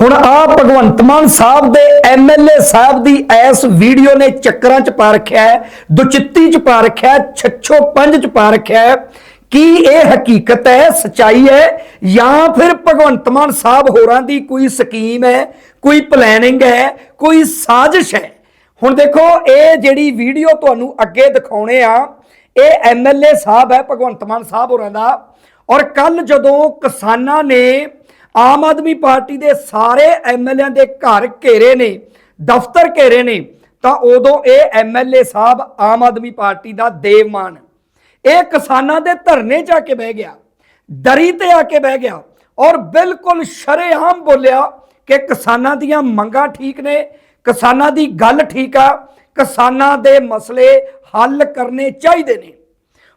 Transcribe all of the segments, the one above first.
ਹੁਣ ਆ ਭਗਵੰਤ ਮਾਨ ਸਾਹਿਬ ਦੇ ਐਮਐਲਏ ਸਾਹਿਬ ਦੀ ਐਸ ਵੀਡੀਓ ਨੇ ਚੱਕਰਾਂ ਚ ਪਾ ਰੱਖਿਆ ਹੈ, ਦੁਚਿੱਤੀ ਚ ਪਾ ਰੱਖਿਆ ਹੈ, ਛੱਛੋ ਪੰਜ ਚ ਪਾ ਰੱਖਿਆ ਹੈ। ਕੀ ਇਹ ਹਕੀਕਤ ਹੈ, ਸਚਾਈ ਹੈ ਜਾਂ ਫਿਰ ਭਗਵੰਤ ਮਾਨ ਸਾਹਿਬ ਹੋਰਾਂ ਦੀ ਕੋਈ ਸਕੀਮ ਹੈ, ਕੋਈ ਪਲੈਨਿੰਗ ਹੈ, ਕੋਈ ਸਾਜ਼ਿਸ਼ ਹੈ? ਹੁਣ ਦੇਖੋ, ਇਹ ਜਿਹੜੀ ਵੀਡੀਓ ਤੁਹਾਨੂੰ ਅੱਗੇ ਦਿਖਾਉਣੇ ਆ, ਇਹ ਐਮਐਲਏ ਸਾਹਿਬ ਹੈ, ਭਗਵੰਤ ਮਾਨ ਸਾਹਿਬ ਹੋਰਾਂ ਦਾ। ਔਰ ਕੱਲ ਜਦੋਂ ਕਿਸਾਨਾਂ ਨੇ ਆਮ ਆਦਮੀ ਪਾਰਟੀ ਦੇ ਸਾਰੇ ਐਮਐਲਏਆਂ ਦੇ ਘਰ ਘੇਰੇ ਨੇ, ਦਫ਼ਤਰ ਘੇਰੇ ਨੇ, ਤਾਂ ਉਦੋਂ ਇਹ ਐਮਐਲਏ ਸਾਹਿਬ ਆਮ ਆਦਮੀ ਪਾਰਟੀ ਦਾ ਦੇਵਮਾਨ। ਇਹ ਕਿਸਾਨਾਂ ਦੇ ਧਰਨੇ 'ਚ ਆ ਕੇ ਬਹਿ ਗਿਆ, ਦਰੀ ਤੇ ਆ ਕੇ ਬਹਿ ਗਿਆ ਔਰ ਬਿਲਕੁਲ ਸ਼ਰੇਆਮ ਬੋਲਿਆ ਕਿ ਕਿਸਾਨਾਂ ਦੀਆਂ ਮੰਗਾਂ ਠੀਕ ਨੇ, ਕਿਸਾਨਾਂ ਦੀ ਗੱਲ ਠੀਕ ਆ, ਕਿਸਾਨਾਂ ਦੇ ਮਸਲੇ ਹੱਲ ਕਰਨੇ ਚਾਹੀਦੇ ਨੇ।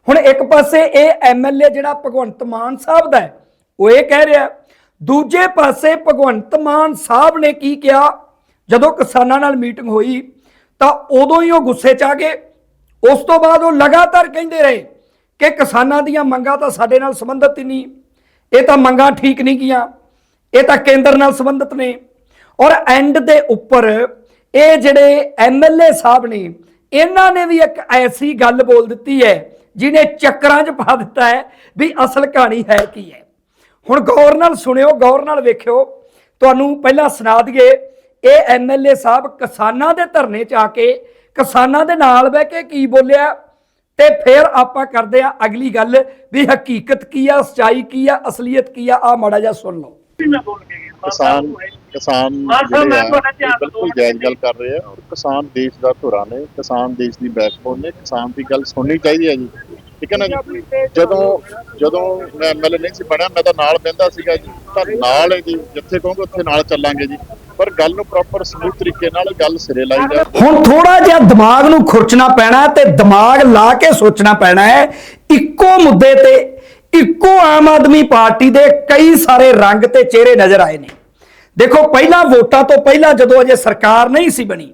ਹੁਣ ਇੱਕ ਪਾਸੇ ਇਹ ਐਮਐਲਏ ਜਿਹੜਾ ਭਗਵੰਤ ਮਾਨ ਸਾਹਿਬ ਦਾ ਉਹ ਇਹ ਕਹਿ ਰਿਹਾ ਦੂਜੇ ਪਾਸੇ ਭਗਵੰਤ ਮਾਨ ਸਾਹਿਬ ਨੇ ਕੀ ਕਿਹਾ? ਜਦੋਂ ਕਿਸਾਨਾਂ ਨਾਲ ਮੀਟਿੰਗ ਹੋਈ, ਤਾਂ ਉਦੋਂ ਹੀ ਉਹ ਗੁੱਸੇ 'ਚ ਆ ਗਏ। ਉਸ ਤੋਂ ਬਾਅਦ ਉਹ ਲਗਾਤਾਰ ਕਹਿੰਦੇ ਰਹੇ ਕਿ ਕਿਸਾਨਾਂ ਦੀਆਂ ਮੰਗਾਂ ਤਾਂ ਸਾਡੇ ਨਾਲ ਸੰਬੰਧਿਤ ਹੀ ਨਹੀਂ। ਇਹ ਤਾਂ ਮੰਗਾਂ ਠੀਕ ਨਹੀਂ ਗੀਆਂ ਇਹ ਤਾਂ ਕੇਂਦਰ ਨਾਲ ਸੰਬੰਧਿਤ ਨੇ। ਔਰ ਐਂਡ ਦੇ ਉੱਪਰ ਇਹ ਜਿਹੜੇ ਐਮਐਲਏ ਸਾਹਿਬ ਨੇ, ਇਹਨਾਂ ਨੇ ਵੀ ਇੱਕ ਐਸੀ ਗੱਲ ਬੋਲ ਦਿੱਤੀ ਹੈ, ਜਿਹਨੇ ਚੱਕਰਾਂ 'ਚ ਪਾ ਦਿੱਤਾ ਹੈ ਵੀ ਅਸਲ ਕਹਾਣੀ ਹੈ ਕੀ ਹੈ। ਹੁਣ ਗੌਰ ਨਾਲ ਸੁਣਿਓ ਗੌਰ ਨਾਲ ਵੇਖਿਓ। ਤੁਹਾਨੂੰ ਪਹਿਲਾਂ ਸੁਣਾ ਦਈਏ ਇਹ ਐਮਐਲਏ ਸਾਹਿਬ ਕਿਸਾਨਾਂ ਦੇ ਧਰਨੇ 'ਚ ਆ ਕੇ ਕਿਸਾਨਾਂ ਦੇ ਨਾਲ ਬਹਿ ਕੇ ਕੀ ਬੋਲਿਆ ਤੇ ਫਿਰ ਆਪਾਂ ਕਰਦੇ ਆ ਅਗਲੀ ਗੱਲ ਵੀ ਹਕੀਕਤ ਕੀ ਆ ਸਚਾਈ ਕੀ ਆ ਅਸਲੀਅਤ ਕੀ ਆ ਆ ਮਾੜਾ ਜਿਹਾ ਸੁਣ ਲਓ। ਕਿਸਾਨ ਕਿਸਾਨ ਜਿਹੜੇ ਆ ਬਿਲਕੁਲ। ਜਾਇਜ਼ ਗੱਲ ਕਰ ਰਹੇ ਆ। ਔਰ ਕਿਸਾਨ ਦੇਸ਼ ਦਾ ਧੁਰਾ ਨੇ ਕਿਸਾਨ ਦੇਸ਼ ਦੀ ਬੈਕਬੋਨ ਨੇ ਕਿਸਾਨ ਦੀ ਗੱਲ ਸੁਣਨੀ ਚਾਹੀਦੀ ਹੈ ਜੀ। ਠੀਕ ਹੈ ਨਾ ਜੀ? ਜਦੋਂ ਜਦੋਂ ਮੈਂ ਐਮਐਲਏ ਨਹੀਂ ਸੀ ਬਣਿਆ ਮੈਂ ਤਾਂ ਨਾਲ ਬਹਿੰਦਾ ਸੀਗਾ ਜੀ। ਤਾਂ ਨਾਲ ਹੈ ਜੀ ਜਿੱਥੇ ਕਹੋਗੇ ਉੱਥੇ ਨਾਲ ਚੱਲਾਂਗੇ ਜੀ। ਪਰ ਗੱਲ ਨੂੰ ਪ੍ਰੋਪਰ ਸਮੂਥ ਤਰੀਕੇ ਨਾਲ ਗੱਲ ਸਿਰੇ ਲਾਈ ਜਾ। ਹੁਣ ਥੋੜਾ ਜਿਹਾ ਦਿਮਾਗ ਨੂੰ ਖੁਰਚਣਾ ਪੈਣਾ ਤੇ ਦਿਮਾਗ ਲਾ ਕੇ ਸੋਚਣਾ ਪੈਣਾ ਹੈ ਇੱਕੋ ਮੁੱਦੇ ਤੇ ਇੱਕੋ ਆਮ ਆਦਮੀ ਪਾਰਟੀ ਦੇ ਕਈ ਸਾਰੇ ਰੰਗ ਤੇ ਚਿਹਰੇ ਨਜ਼ਰ ਆਏ ਨੇ। ਦੇਖੋ ਪਹਿਲਾਂ ਵੋਟਾਂ ਤੋਂ ਪਹਿਲਾਂ ਜਦੋਂ ਅਜੇ ਸਰਕਾਰ ਨਹੀਂ ਸੀ ਬਣੀ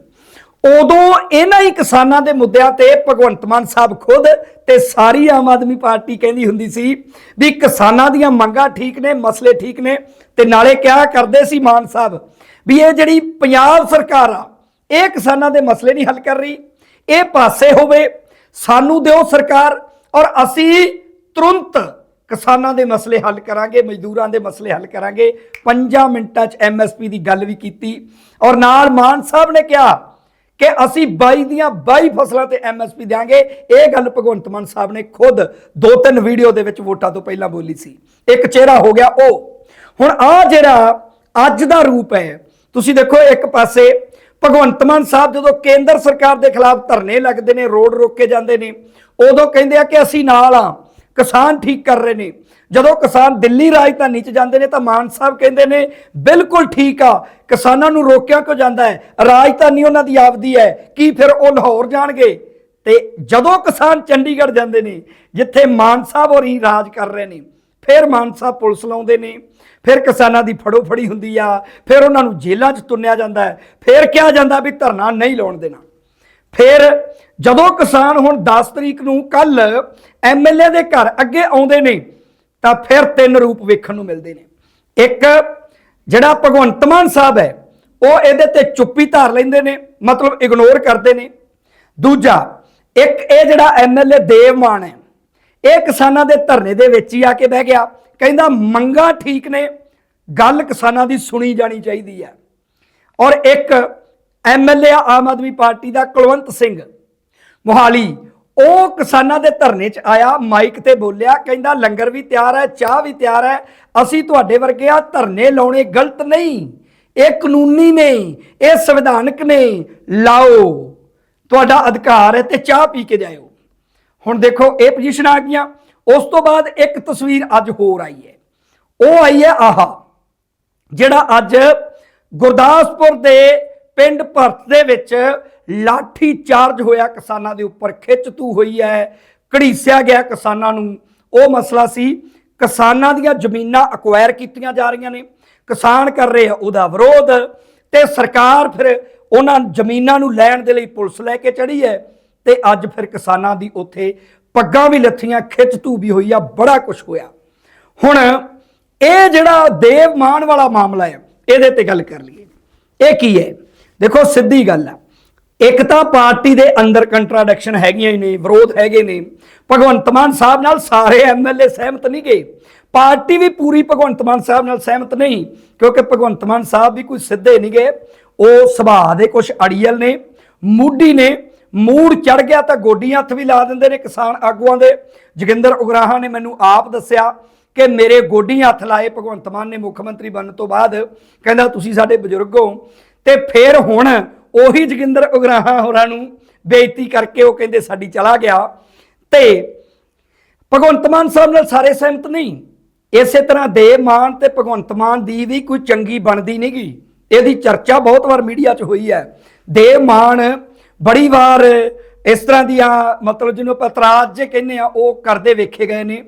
ਉਦੋਂ ਇਹਨਾਂ ਹੀ ਕਿਸਾਨਾਂ ਦੇ ਮੁੱਦਿਆਂ ਤੇ ਭਗਵੰਤ ਮਾਨ ਸਾਹਿਬ ਖੁਦ ਤੇ ਸਾਰੀ ਆਮ ਆਦਮੀ ਪਾਰਟੀ ਕਹਿੰਦੀ ਹੁੰਦੀ ਸੀ ਵੀ ਕਿਸਾਨਾਂ ਦੀਆਂ ਮੰਗਾਂ ਠੀਕ ਨੇ, ਮਸਲੇ ਠੀਕ ਨੇ ਤੇ ਨਾਲੇ ਕਿਹਾ ਕਰਦੇ ਸੀ ਮਾਨ ਸਾਹਿਬ? ਵੀ ਇਹ ਜਿਹੜੀ ਪੰਜਾਬ ਸਰਕਾਰ ਆ, ਇਹ ਕਿਸਾਨਾਂ ਦੇ ਮਸਲੇ ਨਹੀਂ ਹੱਲ ਕਰ ਰਹੀ। ਇਹ ਪਾਸੇ ਹੋਵੇ, ਸਾਨੂੰ ਦਿਓ ਸਰਕਾਰ ਔਰ ਅਸੀਂ ਤੁਰੰਤ ਕਿਸਾਨਾਂ ਦੇ ਮਸਲੇ ਹੱਲ ਕਰਾਂਗੇ, ਮਜ਼ਦੂਰਾਂ ਦੇ ਮਸਲੇ ਹੱਲ ਕਰਾਂਗੇ। 5 ਮਿੰਟਾਂ 'ਚ ਐਮਐਸਪੀ ਦੀ ਗੱਲ ਵੀ ਕੀਤੀ ਔਰ ਨਾਲ ਮਾਨ ਸਾਹਿਬ ਨੇ ਕਿਹਾ ਕਿ ਅਸੀਂ 22 ਦੀਆਂ 22 ਫਸਲਾਂ ਤੇ ਐਮਐਸਪੀ ਦੇਾਂਗੇ ਇਹ ਗੱਲ ਭਗਵੰਤ ਮਾਨ ਸਾਹਿਬ ਨੇ ਖੁਦ ਦੋ ਤਿੰਨ ਵੀਡੀਓ ਦੇ ਵਿੱਚ ਵੋਟਾਂ ਤੋਂ ਪਹਿਲਾਂ ਬੋਲੀ ਸੀ। ਇੱਕ ਚਿਹਰਾ ਹੋ ਗਿਆ ਉਹ। ਹੁਣ ਆ ਜਿਹੜਾ ਅੱਜ ਦਾ ਰੂਪ ਹੈ, ਤੁਸੀਂ ਦੇਖੋ ਇੱਕ ਪਾਸੇ ਭਗਵੰਤ ਮਾਨ ਸਾਹਿਬ ਜਦੋਂ ਕੇਂਦਰ ਸਰਕਾਰ ਦੇ ਖਿਲਾਫ ਧਰਨੇ ਲੱਗਦੇ ਨੇ, ਰੋਡ ਰੋਕ ਕੇ ਜਾਂਦੇ ਨੇ, ਉਦੋਂ ਕਹਿੰਦੇ ਆ ਕਿ ਅਸੀਂ ਨਾਲ ਆ। ਕਿਸਾਨ ਠੀਕ ਕਰ ਰਹੇ ਨੇ। ਜਦੋਂ ਕਿਸਾਨ ਦਿੱਲੀ ਰਾਜਧਾਨੀ 'ਚ ਜਾਂਦੇ ਨੇ ਤਾਂ ਮਾਨ ਸਾਹਿਬ ਕਹਿੰਦੇ ਨੇ, ਬਿਲਕੁਲ ਠੀਕ ਆ, ਕਿਸਾਨਾਂ ਨੂੰ ਰੋਕਿਆ ਕਿਉਂ ਜਾਂਦਾ ਹੈ? ਰਾਜਧਾਨੀ ਉਹਨਾਂ ਦੀ ਆਪਦੀ ਹੈ, ਕੀ ਫਿਰ ਉਹ ਲਾਹੌਰ ਜਾਣਗੇ? ਤੇ ਜਦੋਂ ਕਿਸਾਨ ਚੰਡੀਗੜ੍ਹ ਜਾਂਦੇ ਨੇ, ਜਿੱਥੇ ਮਾਨ ਸਾਹਿਬ ਹੋਰੀ ਰਾਜ ਕਰ ਰਹੇ ਨੇ, ਫਿਰ ਮਾਨ ਸਾਹਿਬ ਪੁਲਿਸ ਲਾਉਂਦੇ ਨੇ, ਫਿਰ ਕਿਸਾਨਾਂ ਦੀ ਫੜੋ ਫੜੀ ਹੁੰਦੀ ਆ, ਫਿਰ ਉਹਨਾਂ ਨੂੰ ਜੇਲ੍ਹਾਂ 'ਚ ਤੁੰਨਿਆ ਜਾਂਦਾ ਹੈ, ਫਿਰ ਕਿਹਾ ਜਾਂਦਾ ਵੀ ਧਰਨਾ ਨਹੀਂ ਲਾਉਣ ਦੇਣਾ। ਫਿਰ ਜਦੋਂ ਕਿਸਾਨ ਹੁਣ 10 ਤਰੀਕ ਨੂੰ ਕੱਲ ਐਮਐਲਏ ਦੇ ਘਰ ਅੱਗੇ ਆਉਂਦੇ ਨੇ, ਤਾਂ ਫਿਰ ਤਿੰਨ ਰੂਪ ਵੇਖਣ ਨੂੰ ਮਿਲਦੇ ਨੇ। ਇੱਕ, ਜਿਹੜਾ ਭਗਵੰਤ ਮਾਨ ਸਾਹਿਬ ਹੈ, ਉਹ ਇਹਦੇ ਤੇ ਚੁੱਪੀ ਧਾਰ ਲੈਂਦੇ ਨੇ, ਮਤਲਬ ਇਗਨੋਰ ਕਰਦੇ ਨੇ। ਦੂਜਾ, ਇੱਕ, ਇਹ ਜਿਹੜਾ ਐਮਐਲਏ ਦੇਵਮਾਨ ਹੈ, ਇਹ ਕਿਸਾਨਾਂ ਦੇ ਧਰਨੇ ਦੇ ਵਿੱਚ ਹੀ ਆ ਕੇ ਬਹਿ ਗਿਆ। ਕਹਿੰਦਾ, ਮੰਗਾ ਠੀਕ ਨੇ, ਗੱਲ ਕਿਸਾਨਾਂ ਦੀ ਸੁਣੀ ਜਾਣੀ ਚਾਹੀਦੀ ਹੈ। ਔਰ ਇੱਕ ਐਮਐਲਏ ਆਮ ਆਦਮੀ ਪਾਰਟੀ ਦਾ ਕੁਲਵੰਤ ਸਿੰਘ। ਮੋਹਾਲੀ, ਉਹ ਕਿਸਾਨਾਂ ਦੇ ਧਰਨੇ 'ਚ ਆਇਆ, ਮਾਈਕ ਤੇ ਬੋਲਿਆ, ਕਹਿੰਦਾ, ਲੰਗਰ ਵੀ ਤਿਆਰ ਹੈ, ਚਾਹ ਵੀ ਤਿਆਰ ਹੈ, ਅਸੀਂ ਤੁਹਾਡੇ ਵਰਗੇ ਆ, ਧਰਨੇ ਲਾਉਣੇ ਗਲਤ ਨਹੀਂ, ਇਹ ਕਾਨੂੰਨੀ ਨੇ ਇਹ ਸੰਵਿਧਾਨਕ ਨੇ ਲਾਓ, ਤੁਹਾਡਾ ਅਧਿਕਾਰ ਹੈ ਤੇ ਚਾਹ ਪੀ ਕੇ ਜਾਇਓ। ਹੁਣ ਦੇਖੋ, ਇਹ ਪੋਜੀਸ਼ਨ ਆ ਗਈਆਂ। ਉਸ ਤੋਂ ਬਾਅਦ ਇੱਕ ਤਸਵੀਰ ਅੱਜ ਹੋਰ ਆਈ ਹੈ। ਉਹ ਆਈ ਹੈ ਆਹਾ, ਜਿਹੜਾ ਅੱਜ ਗੁਰਦਾਸਪੁਰ ਦੇ ਪਿੰਡ ਭਰਤ ਦੇ ਵਿੱਚ ਲਾਠੀ ਚਾਰਜ ਹੋਇਆ ਕਿਸਾਨਾਂ ਦੇ ਉੱਪਰ, ਖਿੱਚ ਤੂ ਹੋਈ ਹੈ, ਘੜੀਸਿਆ ਗਿਆ ਕਿਸਾਨਾਂ ਨੂੰ। ਉਹ ਮਸਲਾ ਸੀ, ਕਿਸਾਨਾਂ ਦੀਆਂ ਜ਼ਮੀਨਾਂ ਅਕਵਾਇਰ ਕੀਤੀਆਂ ਜਾ ਰਹੀਆਂ ਨੇ। ਕਿਸਾਨ ਕਰ ਰਹੇ ਆ ਉਹਦਾ ਵਿਰੋਧ ਤੇ ਸਰਕਾਰ ਫਿਰ ਉਹਨਾਂ ਜ਼ਮੀਨਾਂ ਨੂੰ ਲੈਣ ਦੇ ਲਈ ਪੁਲਿਸ ਲੈ ਕੇ ਚੜੀ ਹੈ ਤੇ ਅੱਜ ਫਿਰ ਕਿਸਾਨਾਂ ਦੀ ਉੱਥੇ ਪੱਗਾਂ ਵੀ ਲੱਥੀਆਂ, ਖਿੱਚ ਤੂ ਵੀ ਹੋਈ ਆ, ਬੜਾ ਕੁਝ ਹੋਇਆ। ਹੁਣ ਇਹ ਜਿਹੜਾ ਦੇਵ ਮਾਨ ਵਾਲਾ ਮਾਮਲਾ ਹੈ ਇਹਦੇ ਤੇ ਗੱਲ ਕਰ ਲਈਏ। ਇਹ ਕੀ ਹੈ? ਦੇਖੋ, ਸਿੱਧੀ ਗੱਲ ਆ। ਇੱਕ ਤਾਂ ਪਾਰਟੀ ਦੇ ਅੰਦਰ ਕੰਟਰਾਡਿਕਸ਼ਨ ਹੈਗੀਆਂ ਹੀ ਨੇ, ਵਿਰੋਧ ਹੈਗੇ ਨੇ। ਭਗਵੰਤ ਮਾਨ ਸਾਹਿਬ ਨਾਲ ਸਾਰੇ ਐਮਐਲਏ ਸਹਿਮਤ ਨਹੀਂ ਗਏ। ਪਾਰਟੀ ਵੀ ਪੂਰੀ ਭਗਵੰਤ ਮਾਨ ਸਾਹਿਬ ਨਾਲ ਸਹਿਮਤ ਨਹੀਂ, ਕਿਉਂਕਿ ਭਗਵੰਤ ਮਾਨ ਸਾਹਿਬ ਵੀ ਕੋਈ ਸਿੱਧੇ ਨਹੀਂ ਗਏ। ਉਹ ਸੁਭਾਅ ਦੇ ਕੁਝ ਅੜੀਅਲ ਨੇ, ਮੂਢੀ ਨੇ। ਮੂੜ ਚੜ ਗਿਆ ਤਾਂ ਗੋਡੀ ਹੱਥ ਵੀ ਲਾ ਦਿੰਦੇ ਨੇ ਕਿਸਾਨ ਆਗੂਆਂ ਦੇ। ਜੋਗਿੰਦਰ ਉਗਰਾਹਾਂ ਨੇ ਮੈਨੂੰ ਆਪ ਦੱਸਿਆ ਕਿ ਮੇਰੇ ਗੋਡੀਆਂ ਹੱਥ ਲਾਏ ਭਗਵੰਤ ਮਾਨ ਨੇ ਮੁੱਖ ਮੰਤਰੀ ਬਣਨ ਤੋਂ ਬਾਅਦ। ਕਹਿੰਦਾ, ਤੁਸੀਂ ਸਾਡੇ ਬਜ਼ੁਰਗ ਹੋ ਤੇ ਫਿਰ ਹੁਣ ਉਹੀ ਜੋਗਿੰਦਰ ਉਗਰਾਹਾਂ ਹੋਰਾਂ ਨੂੰ ਬੇਇੱਜ਼ਤੀ ਕਰਕੇ ਉਹ ਕਹਿੰਦੇ ਸਾਡੀ ਚਲਾ ਗਿਆ। ਤੇ ਭਗਵੰਤ ਮਾਨ ਸਾਹਿਬ ਨਾਲ ਸਾਰੇ ਸਹਿਮਤ ਨਹੀਂ। ਇਸੇ ਤਰ੍ਹਾਂ ਦੇਵ ਮਾਨ ਤੇ ਭਗਵੰਤ ਮਾਨ ਦੀ ਵੀ ਕੋਈ ਚੰਗੀ ਬਣਦੀ ਨਹੀਂਗੀ ਇਹਦੀ ਚਰਚਾ ਬਹੁਤ ਵਾਰ ਮੀਡੀਆ 'ਚ ਹੋਈ ਹੈ। ਦੇਵ ਮਾਨ ਬੜੀ ਵਾਰ ਇਸ ਤਰ੍ਹਾਂ ਦੀਆਂ ਮਤਲਬ ਜਿਹਨੂੰ ਆਪਾਂ ਇਤਰਾਜ਼ ਜੇ ਕਹਿੰਦੇ ਆ ਉਹ ਕਰਦੇ ਵੇਖੇ ਗਏ ਨੇ।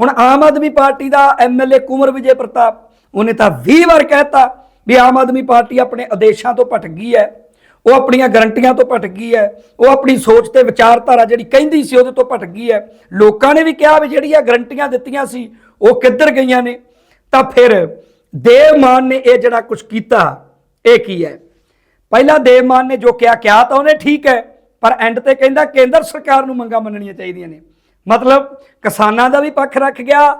ਹੁਣ ਆਮ ਆਦਮੀ ਪਾਰਟੀ ਦਾ ਐਮਐਲਏ ਕੁਮਰ ਵਿਜੇ ਪ੍ਰਤਾਪ, ਉਹਨੇ ਤਾਂ 20 ਵਾਰ ਕਹਿਤਾ ਵੀ ਆਮ ਆਦਮੀ ਪਾਰਟੀ ਆਪਣੇ ਆਦੇਸ਼ਾਂ ਤੋਂ ਭਟਕ ਗਈ ਹੈ, ਉਹ ਆਪਣੀਆਂ ਗਰੰਟੀਆਂ ਤੋਂ ਭਟਕ ਗਈ ਹੈ, ਉਹ ਆਪਣੀ ਸੋਚ ਤੇ ਵਿਚਾਰਧਾਰਾ ਜਿਹੜੀ ਕਹਿੰਦੀ ਸੀ ਉਹਦੇ ਤੋਂ ਭਟਕ ਗਈ ਹੈ। ਲੋਕਾਂ ਨੇ ਵੀ ਕਿਹਾ ਵੀ ਜਿਹੜੀਆਂ ਗਰੰਟੀਆਂ ਦਿੱਤੀਆਂ ਸੀ, ਉਹ ਕਿੱਧਰ ਗਈਆਂ ਨੇ? ਤਾਂ ਫਿਰ ਦੇਵ ਮਾਨ ਨੇ ਇਹ ਜਿਹੜਾ ਕੁਝ ਕੀਤਾ, ਇਹ ਕੀ ਹੈ? ਪਹਿਲਾਂ ਦੇਵ ਮਾਨ ਨੇ ਜੋ ਕਿਹਾ ਕਿਹਾ ਤਾਂ ਉਹਨੇ ਠੀਕ ਹੈ, ਪਰ ਐਂਡ ਤੇ ਕਹਿੰਦਾ ਕੇਂਦਰ ਸਰਕਾਰ ਨੂੰ ਮੰਗਾਂ ਮੰਨਣੀਆਂ ਚਾਹੀਦੀਆਂ ਨੇ। ਮਤਲਬ ਕਿਸਾਨਾਂ ਦਾ ਵੀ ਪੱਖ ਰੱਖ ਗਿਆ